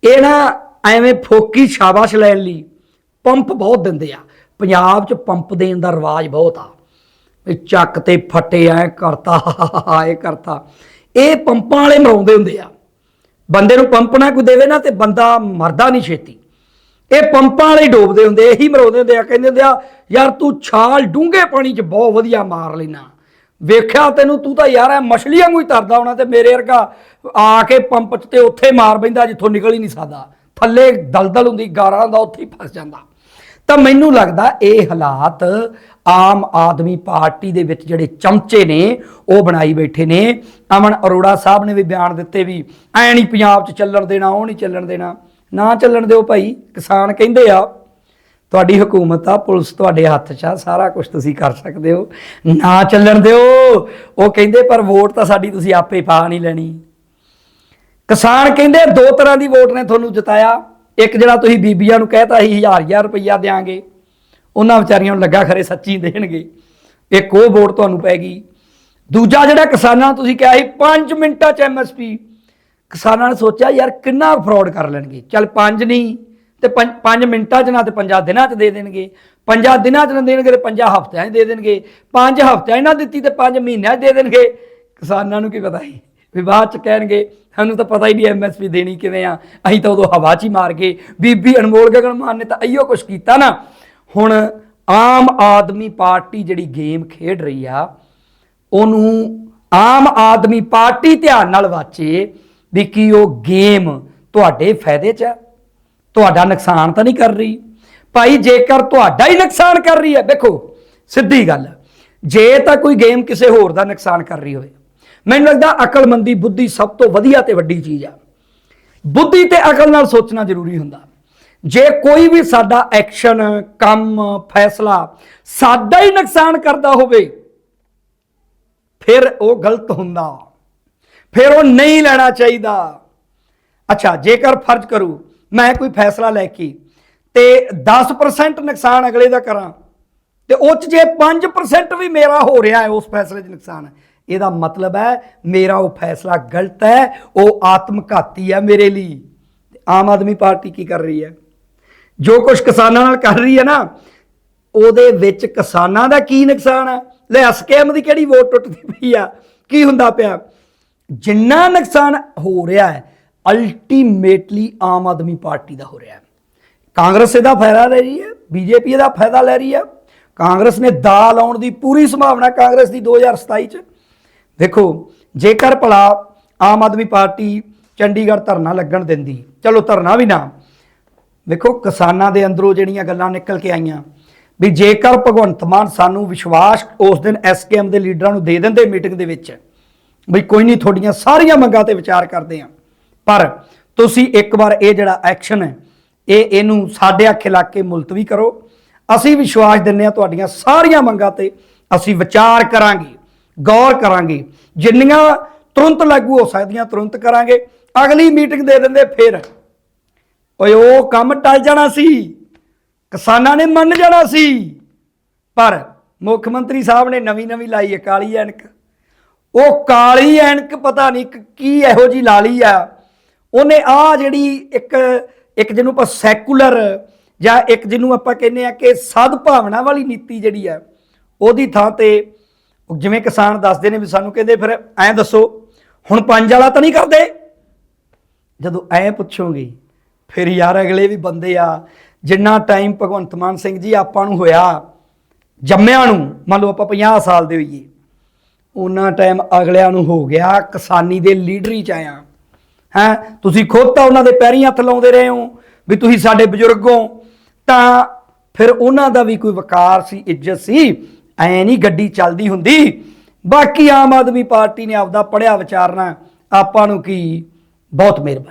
ਇਹ ਨਾ ਐਵੇਂ ਫੋਕੀ ਸ਼ਾਬਾਸ਼ ਲੈਣ ਲਈ ਪੰਪ ਬਹੁਤ ਦਿੰਦੇ ਆ। ਪੰਜਾਬ 'ਚ ਪੰਪ ਦੇਣ ਦਾ ਰਿਵਾਜ ਬਹੁਤ ਆ। ਚੱਕ ਤੇ ਫੱਟੇ ਐ ਕਰਤਾ ਇਹ ਕਰਤਾ। ਇਹ ਪੰਪਾਂ ਵਾਲੇ ਮਰਾਉਂਦੇ ਹੁੰਦੇ ਆ। ਬੰਦੇ ਨੂੰ ਪੰਪ ਨਾ ਕੋਈ ਦੇਵੇ ਨਾ ਤੇ ਬੰਦਾ ਮਰਦਾ ਨਹੀਂ ਛੇਤੀ। ਇਹ ਪੰਪਾਂ ਵਾਲੇ ਡੋਬਦੇ ਹੁੰਦੇ ਇਹੀ ਮਰਾਉਂਦੇ ਹੁੰਦੇ ਆ, ਕਹਿੰਦੇ ਹੁੰਦੇ ਆ, ਯਾਰ ਤੂੰ ਛਾਲ ਡੂੰਘੇ ਪਾਣੀ 'ਚ ਬਹੁਤ ਵਧੀਆ ਮਾਰ ਲੈਣਾ ਵੇਖਿਆ ਤੈਨੂੰ, ਤੂੰ ਤਾਂ ਯਾਰ ਐ ਮਛਲੀਆਂ ਵਾਂਗੂ ਹੀ ਤਰਦਾ ਹੋਣਾ ਤੇ ਮੇਰੇ ਵਰਗਾ ਆ ਕੇ ਪੰਪ 'ਚ ਤੇ ਉੱਥੇ ਮਾਰ ਬੈਂਦਾ ਜਿੱਥੋਂ ਨਿਕਲ ਹੀ ਨਹੀਂ ਸਕਦਾ। ਥੱਲੇ ਦਲਦਲ ਹੁੰਦੀ, ਗਾਰਾਂ ਦਾ ਉੱਥੇ ਹੀ ਫਸ ਜਾਂਦਾ। ਤਾਂ ਮੈਨੂੰ ਲੱਗਦਾ ਇਹ ਹਾਲਾਤ ਆਮ ਆਦਮੀ ਪਾਰਟੀ ਦੇ ਵਿੱਚ ਜਿਹੜੇ ਚਮਚੇ ਨੇ, ਉਹ ਬਣਾਈ ਬੈਠੇ ਨੇ। ਅਮਨ ਅਰੋੜਾ ਸਾਹਿਬ ਨੇ ਵੀ ਬਿਆਨ ਦਿੱਤੇ ਵੀ ਐ ਨਹੀਂ ਪੰਜਾਬ 'ਚ ਚੱਲਣ ਦੇਣਾ, ਉਹ ਨਹੀਂ ਚੱਲਣ ਦੇਣਾ। ਨਾ ਚੱਲਣ ਦਿਓ ਭਾਈ, ਕਿਸਾਨ ਕਹਿੰਦੇ ਆ ਤੁਹਾਡੀ ਹਕੂਮਤ ਆ, ਪੁਲਿਸ ਤੁਹਾਡੇ ਹੱਥ 'ਚ ਆ, ਸਾਰਾ ਕੁਝ ਤੁਸੀਂ ਕਰ ਸਕਦੇ ਹੋ। ਨਾ ਚੱਲਣ ਦਿਓ। ਉਹ ਕਹਿੰਦੇ, ਪਰ ਵੋਟ ਤਾਂ ਸਾਡੀ ਤੁਸੀਂ ਆਪੇ ਪਾ ਨਹੀਂ ਲੈਣੀ। ਕਿਸਾਨ ਕਹਿੰਦੇ, ਦੋ ਤਰ੍ਹਾਂ ਦੀ ਵੋਟ ਨੇ ਤੁਹਾਨੂੰ ਜਿਤਾਇਆ। ਇੱਕ ਜਿਹੜਾ ਤੁਸੀਂ ਬੀਬੀਆਂ ਨੂੰ ਕਹਿਤਾ ਸੀ, ਹਜ਼ਾਰ ਹਜ਼ਾਰ ਰੁਪਈਆ ਦੇਾਂਗੇ ਉਹਨਾਂ ਵਿਚਾਰੀਆਂ ਨੂੰ ਲੱਗਾ ਖਰੇ ਸੱਚੀ ਦੇਣਗੇ। ਇੱਕ ਉਹ ਵੋਟ ਤੁਹਾਨੂੰ ਪੈ ਗਈ। ਦੂਜਾ ਜਿਹੜਾ ਕਿਸਾਨਾਂ ਤੁਸੀਂ ਕਿਹਾ ਸੀ 5 ਮਿੰਟਾਂ ਚ ਐਮਐਸਪੀ ਕਿਸਾਨਾਂ ਨੇ ਸੋਚਿਆ, ਯਾਰ ਕਿੰਨਾ ਫਰਾਡ ਕਰ ਲੈਣਗੇ? ਚੱਲ 5 ਨਹੀਂ। ਤੇ 5 ਮਿੰਟਾਂ ਚ ਨਾ ਤੇ 5 ਦਿਨਾਂ ਚ ਦੇ ਦੇਣਗੇ। 5 ਦਿਨਾਂ ਚ ਨਾ ਦੇਣਗੇ ਤੇ 5 ਹਫ਼ਤਿਆਂ ਚ ਦੇ ਦੇਣਗੇ। 5 ਹਫ਼ਤਿਆਂ 'ਚ ਨਾ ਦਿੱਤੀ ਤੇ 5 ਮਹੀਨਿਆਂ ਚ ਦੇ ਦੇਣਗੇ। ਕਿਸਾਨਾਂ ਨੂੰ ਕੀ ਪਤਾ ਸੀ? ਵੀ ਬਾਅਦ ਚ ਕਹਿਣਗੇ, ਸਾਨੂੰ ਤਾਂ ਪਤਾ ਹੀ ਨਹੀਂ ਐਮਐਸਪੀ ਦੇਣੀ ਕਿਵੇਂ ਆ। ਅਸੀਂ ਤਾਂ ਉਦੋਂ ਹਵਾ 'ਚ ਹੀ ਮਾਰ ਗਏ। ਬੀਬੀ ਅਨਮੋਲ ਗਗਨ ਮਾਨ ਨੇ ਤਾਂ ਅਈਓ ਕੁਛ ਕੀਤਾ ਨਾ। ਹੁਣ ਆਮ ਆਦਮੀ ਪਾਰਟੀ ਜਿਹੜੀ ਗੇਮ ਖੇਡ ਰਹੀ ਆ, ਉਹਨੂੰ ਆਮ ਆਦਮੀ ਪਾਰਟੀ ਧਿਆਨ ਨਾਲ ਵਾਚੇ ਵੀ ਕੀ ਉਹ ਗੇਮ ਤੁਹਾਡੇ ਫਾਇਦੇ 'ਚ ਆ। ਤੁਹਾਡਾ ਨੁਕਸਾਨ ਤਾਂ ਨਹੀਂ ਕਰ ਰਹੀ। ਭਾਈ, ਜੇਕਰ ਤੁਹਾਡਾ ਹੀ ਨੁਕਸਾਨ ਕਰ ਰਹੀ ਹੈ, ਦੇਖੋ, ਸਿੱਧੀ ਗੱਲ। ਜੇ ਤਾਂ ਕੋਈ ਗੇਮ ਕਿਸੇ ਹੋਰ ਦਾ ਨੁਕਸਾਨ ਕਰ ਰਹੀ ਹੋਵੇ। ਮੈਨੂੰ ਲੱਗਦਾ ਅਕਲਮੰਦੀ ਬੁੱਧੀ ਸਭ ਤੋਂ ਵਧੀਆ ਤੇ ਵੱਡੀ ਚੀਜ਼ ਆ। ਬੁੱਧੀ ਤੇ ਅਕਲ ਨਾਲ ਸੋਚਣਾ ਜ਼ਰੂਰੀ ਹੁੰਦਾ। ਜੇ ਕੋਈ ਵੀ ਸਾਡਾ ਐਕਸ਼ਨ, ਕੰਮ, ਫੈਸਲਾ ਸਾਡਾ ਹੀ ਨੁਕਸਾਨ ਕਰਦਾ ਹੋਵੇ, ਫਿਰ ਉਹ ਗਲਤ ਹੁੰਦਾ। ਫਿਰ ਉਹ ਨਹੀਂ ਲੈਣਾ ਚਾਹੀਦਾ। ਅੱਛਾ, ਜੇਕਰ ਫਰਜ਼ ਕਰੂ ਮੈਂ ਕੋਈ ਫੈਸਲਾ ਲੈ ਕੇ ਤੇ 10% ਨੁਕਸਾਨ ਅਗਲੇ ਦਾ ਕਰਾਂ ਤੇ ਉਹ 'ਚ ਜੇ 5% ਵੀ ਮੇਰਾ ਹੋ ਰਿਹਾ ਹੈ, ਉਸ ਫੈਸਲੇ 'ਚ ਨੁਕਸਾਨ ਇਹਦਾ ਮਤਲਬ ਹੈ ਮੇਰਾ ਉਹ ਫੈਸਲਾ ਗਲਤ ਹੈ, ਉਹ ਆਤਮਘਾਤੀ ਹੈ ਮੇਰੇ ਲਈ। ਆਮ ਆਦਮੀ ਪਾਰਟੀ ਕੀ ਕਰ ਰਹੀ ਹੈ? ਜੋ ਕੁਝ ਕਿਸਾਨਾਂ ਨਾਲ ਕਰ ਰਹੀ ਹੈ ਨਾ, ਉਹਦੇ ਵਿੱਚ ਕਿਸਾਨਾਂ ਦਾ ਕੀ ਨੁਕਸਾਨ ਹੈ? ਲੈ ਸਕੈਮ ਦੀ ਕਿਹੜੀ ਵੋਟ ਟੁੱਟਦੀ ਪਈ ਆ? ਕੀ ਹੁੰਦਾ ਪਿਆ? ਜਿੰਨਾ ਨੁਕਸਾਨ ਹੋ ਰਿਹਾ ਹੈ ਅਲਟੀਮੇਟਲੀ ਆਮ ਆਦਮੀ ਪਾਰਟੀ ਦਾ ਹੋ ਰਿਹਾ ਹੈ। ਕਾਂਗਰਸ ਇਹਦਾ ਫਾਇਦਾ ਲੈ ਰਹੀ ਹੈ, ਬੀਜੇਪੀ ਇਹਦਾ ਫਾਇਦਾ ਲੈ ਰਹੀ ਹੈ। ਕਾਂਗਰਸ ਨੇ ਦਾ ਲਾਉਣ ਦੀ ਪੂਰੀ ਸੰਭਾਵਨਾ ਕਾਂਗਰਸ ਦੀ 2027 ਚ। ਦੇਖੋ, ਜੇਕਰ ਭਲਾ ਆਮ ਆਦਮੀ ਪਾਰਟੀ ਚੰਡੀਗੜ੍ਹ ਧਰਨਾ ਲੱਗਣ ਦਿੰਦੀ, ਚਲੋ ਧਰਨਾ ਵੀ ਨਾ। ਵੇਖੋ ਕਿਸਾਨਾਂ ਦੇ ਅੰਦਰੋਂ ਜਿਹੜੀਆਂ ਗੱਲਾਂ ਨਿਕਲ ਕੇ ਆਈਆਂ, ਵੀ ਜੇਕਰ ਭਗਵੰਤ ਮਾਨ ਸਾਨੂੰ ਵਿਸ਼ਵਾਸ ਉਸ ਦਿਨ ਐਸਕੇਐਮ ਦੇ ਲੀਡਰਾਂ ਨੂੰ ਦੇ ਦਿੰਦੇ ਮੀਟਿੰਗ ਦੇ ਵਿੱਚ, ਵੀ ਕੋਈ ਨਹੀਂ ਤੁਹਾਡੀਆਂ ਸਾਰੀਆਂ ਮੰਗਾਂ ਤੇ ਵਿਚਾਰ ਕਰਦੇ ਆਂ। ਪਰ ਤੁਸੀਂ ਇੱਕ ਵਾਰ ਇਹ ਜਿਹੜਾ ਐਕਸ਼ਨ ਹੈ, ਇਹ ਇਹਨੂੰ ਸਾਡੇ ਅੱਖੇ ਲਾ ਕੇ ਮੁਲਤਵੀ ਕਰੋ। ਅਸੀਂ ਵਿਸ਼ਵਾਸ ਦਿੰਦੇ ਹਾਂ ਤੁਹਾਡੀਆਂ ਸਾਰੀਆਂ ਮੰਗਾਂ ਤੇ ਅਸੀਂ ਵਿਚਾਰ ਕਰਾਂਗੇ, ਗੌਰ ਕਰਾਂਗੇ। ਜਿੰਨੀਆਂ ਤੁਰੰਤ ਲਾਗੂ ਹੋ ਸਕਦੀਆਂ, ਤੁਰੰਤ ਕਰਾਂਗੇ। ਅਗਲੀ ਮੀਟਿੰਗ ਦੇ ਦਿੰਦੇ ਫਿਰ। ਓਏ, ਉਹ ਕੰਮ ਟਲ ਜਾਣਾ ਸੀ। ਕਿਸਾਨਾਂ ਨੇ ਮੰਨ ਜਾਣਾ ਸੀ। ਪਰ ਮੁੱਖ ਮੰਤਰੀ ਸਾਹਿਬ ਨੇ ਨਵੀਂ ਨਵੀਂ ਲਾਈ ਹੈ ਕਾਲੀ ਐਨਕ। ਉਹ ਕਾਲੀ ਐਨਕ ਪਤਾ ਨਹੀਂ ਕੀ ਇਹੋ ਜੀ ਲਾ ਲਈ ਆ। ਉਹਨੇ ਆ ਜਿਹੜੀ ਇੱਕ ਇੱਕ ਜਿਹਨੂੰ ਆਪਾਂ ਸੈਕੂਲਰ ਜਾਂ ਇੱਕ ਜਿਹਨੂੰ ਆਪਾਂ ਕਹਿੰਦੇ ਆ ਕਿ ਸਦਭਾਵਨਾ ਵਾਲੀ ਨੀਤੀ ਜਿਹੜੀ ਆ, ਉਹਦੀ ਥਾਂ ਤੇ ਜਿਵੇਂ ਕਿਸਾਨ ਦੱਸਦੇ ਨੇ ਵੀ ਸਾਨੂੰ ਕਹਿੰਦੇ ਫਿਰ ਐਂ ਦੱਸੋ, ਹੁਣ ਪੰਜ ਵਾਲਾ ਤਾਂ ਨਹੀਂ ਕਰਦੇ? ਜਦੋਂ ਐਂ ਪੁੱਛੋਗੇ, ਫਿਰ ਯਾਰ ਅਗਲੇ ਵੀ ਬੰਦੇ ਆ, ਜਿੰਨਾ ਟਾਈਮ ਭਗਵੰਤ ਮਾਨ ਸਿੰਘ ਜੀ ਆਪਾਂ ਨੂੰ ਹੋਇਆ, ਜੰਮਿਆਂ ਨੂੰ, ਮੰਨ ਲਓ ਆਪਾਂ 50 ਸਾਲ ਦੇ ਹੋਈਏ ਉਹਨਾਂ ਟਾਈਮ ਅਗਲਿਆਂ ਨੂੰ ਹੋ ਗਿਆ ਕਿਸਾਨੀ ਦੇ ਲੀਡਰੀ ਚ ਆਇਆ। ਹੈ? ਤੁਸੀਂ ਖੁਦ ਤਾਂ ਉਹਨਾਂ ਦੇ ਪੈਰੀਂ ਹੱਥ ਲਾਉਂਦੇ ਰਹੇ ਹੋ ਵੀ ਤੁਸੀਂ ਸਾਡੇ ਬਜ਼ੁਰਗ ਹੋ। ਤਾਂ ਫਿਰ ਉਹਨਾਂ ਦਾ ਵੀ ਕੋਈ ਵਕਾਰ ਸੀ, ਇੱਜ਼ਤ ਸੀ। ਐ ਨਹੀਂ ਗੱਡੀ ਚੱਲਦੀ ਹੁੰਦੀ। ਬਾਕੀ ਆਮ ਆਦਮੀ ਪਾਰਟੀ ਨੇ ਆਪਦਾ ਪੜਿਆ ਵਿਚਾਰਨਾ। ਆਪਾਂ ਨੂੰ ਕੀ? ਬਹੁਤ ਮਿਹਰਬਾਨੀ।